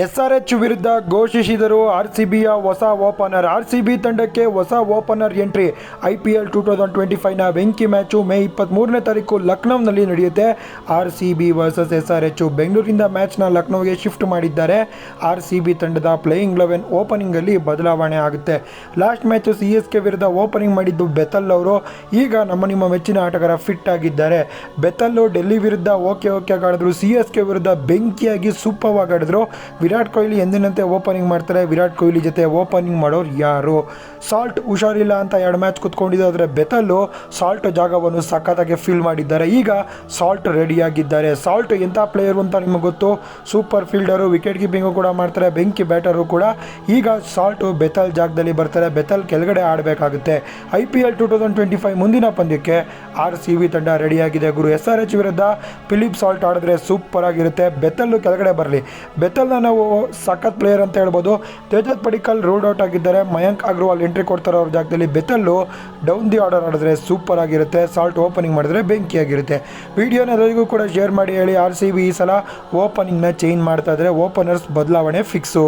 S R H ವಿರುದ್ಧ ಘೋಷಿಸಿದರು R C ಬಿಯ ಹೊಸ ಓಪನರ್. ಆರ್ ಸಿ ಬಿ ತಂಡಕ್ಕೆ ಹೊಸ opener entry. I P L two thousand twenty ಫೈವ್ನ ಬೆಂಕಿ ಮ್ಯಾಚು ಮೇ ಇಪ್ಪತ್ತ್ಮೂರನೇ ತಾರೀಕು ಲಕ್ನೋನಲ್ಲಿ ನಡೆಯುತ್ತೆ. R C B versus S R H ಬೆಂಗಳೂರಿಂದ ಮ್ಯಾಚ್ನ ಲಕ್ನೋಗೆ ಶಿಫ್ಟ್ ಮಾಡಿದ್ದಾರೆ. ಆರ್ ಸಿ ಬಿ ತಂಡದ ಪ್ಲೇಯಿಂಗ್ ಲೆವೆನ್ ಓಪನಿಂಗಲ್ಲಿ ಬದಲಾವಣೆ ಆಗುತ್ತೆ. Last match C S K ವಿರುದ್ಧ ಓಪನಿಂಗ್ ಮಾಡಿದ್ದು ಬೆತಲ್ ಅವರು. ಈಗ ನಮ್ಮ ನಿಮ್ಮ ಮೆಚ್ಚಿನ ಆಟಗಾರ ಫಿಟ್ ಆಗಿದ್ದಾರೆ. ಬೆತಲ್ಲು ಡೆಲ್ಲಿ ವಿರುದ್ಧ ಓಕೆ ಓಕೆ ಆಡಿದ್ರು. ಸಿ ಎಸ್ ಕೆ ವಿರುದ್ಧ ಬೆಂಕಿಯಾಗಿ ಸೂಪರ್ವಾಗಿ ಆಡಿದ್ರು. ವಿರಾಟ್ ಕೊಹ್ಲಿ ಎಂದಿನಂತೆ ಓಪನಿಂಗ್ ಮಾಡ್ತಾರೆ. ವಿರಾಟ್ ಕೊಹ್ಲಿ ಜೊತೆ ಓಪನಿಂಗ್ ಮಾಡೋರು ಯಾರು? ಸಾಲ್ಟ್ ಹುಷಾರಿಲ್ಲ ಅಂತ ಎರಡು ಮ್ಯಾಚ್ ಕುತ್ಕೊಂಡಿದ್ದು ಆದರೆ ಬೆತಲ್ಲು ಸಾಲ್ಟ್ ಜಾಗವನ್ನು ಸಖತ್ತಾಗಿ ಫೀಲ್ ಮಾಡಿದ್ದಾರೆ. ಈಗ ಸಾಲ್ಟ್ ರೆಡಿಯಾಗಿದ್ದಾರೆ. ಸಾಲ್ಟ್ ಎಂಥ ಪ್ಲೇಯರು ಅಂತ ನಿಮಗೆ ಗೊತ್ತು? ಸೂಪರ್ ಫೀಲ್ಡರು ವಿಕೆಟ್ ಕೀಪಿಂಗು ಕೂಡ ಮಾಡ್ತಾರೆ. ಬೆಂಕಿ ಬ್ಯಾಟರು ಕೂಡ. ಈಗ ಸಾಲ್ಟು ಬೆತಲ್ ಜಾಗದಲ್ಲಿ ಬರ್ತಾರೆ. ಬೆತಲ್ ಕೆಳಗಡೆ ಆಡಬೇಕಾಗುತ್ತೆ. I P L two thousand twenty five ಮುಂದಿನ ಪಂದ್ಯಕ್ಕೆ ಆರ್ ಸಿ ವಿ ತಂಡ ರೆಡಿಯಾಗಿದೆ. ಗುರು, ಎಸ್ ಆರ್ ಎಚ್ ವಿರುದ್ಧ ಫಿಲಿಪ್ ಸಾಲ್ಟ್ ಆಡಿದ್ರೆ ಸೂಪರ್ ಆಗಿರುತ್ತೆ. ಬೆತಲ್ಲು ಕೆಳಗಡೆ ಬರಲಿ. ಬೆತಲ್ನ ಸಖತ್ ಪ್ಲೇಯರ್ ಅಂತ ಹೇಳ್ಬೋದು. ತೇಜತ್ ಪಡಿಕಲ್ ರೂಲ್ಡ್ ಔಟ್ ಆಗಿದ್ದಾರೆ. ಮಯಾಂಕ್ ಅಗ್ರವಾಲ್ ಎಂಟ್ರಿ ಕೊಡ್ತಾರೆ ಅವ್ರ ಜಾಗದಲ್ಲಿ. ಬೆತಲ್ಲು ಡೌನ್ ದಿ ಆರ್ಡರ್ ಆಡಿದ್ರೆ ಸೂಪರ್ ಆಗಿರುತ್ತೆ. ಸಾಲ್ಟ್ ಓಪನಿಂಗ್ ಮಾಡಿದ್ರೆ ಬೆಂಕಿಯಾಗಿರುತ್ತೆ. ವಿಡಿಯೋನ ಎಲ್ಲರಿಗೂ ಕೂಡ ಶೇರ್ ಮಾಡಿ ಹೇಳಿ. ಆರ್ ಸಿ ಬಿ ಈ ಸಲ ಓಪನಿಂಗ್ನ ಚೇಂಜ್ ಮಾಡ್ತಾ ಇದ್ದಾರೆ ಓಪನರ್ಸ್ ಬದಲಾವಣೆ ಫಿಕ್ಸು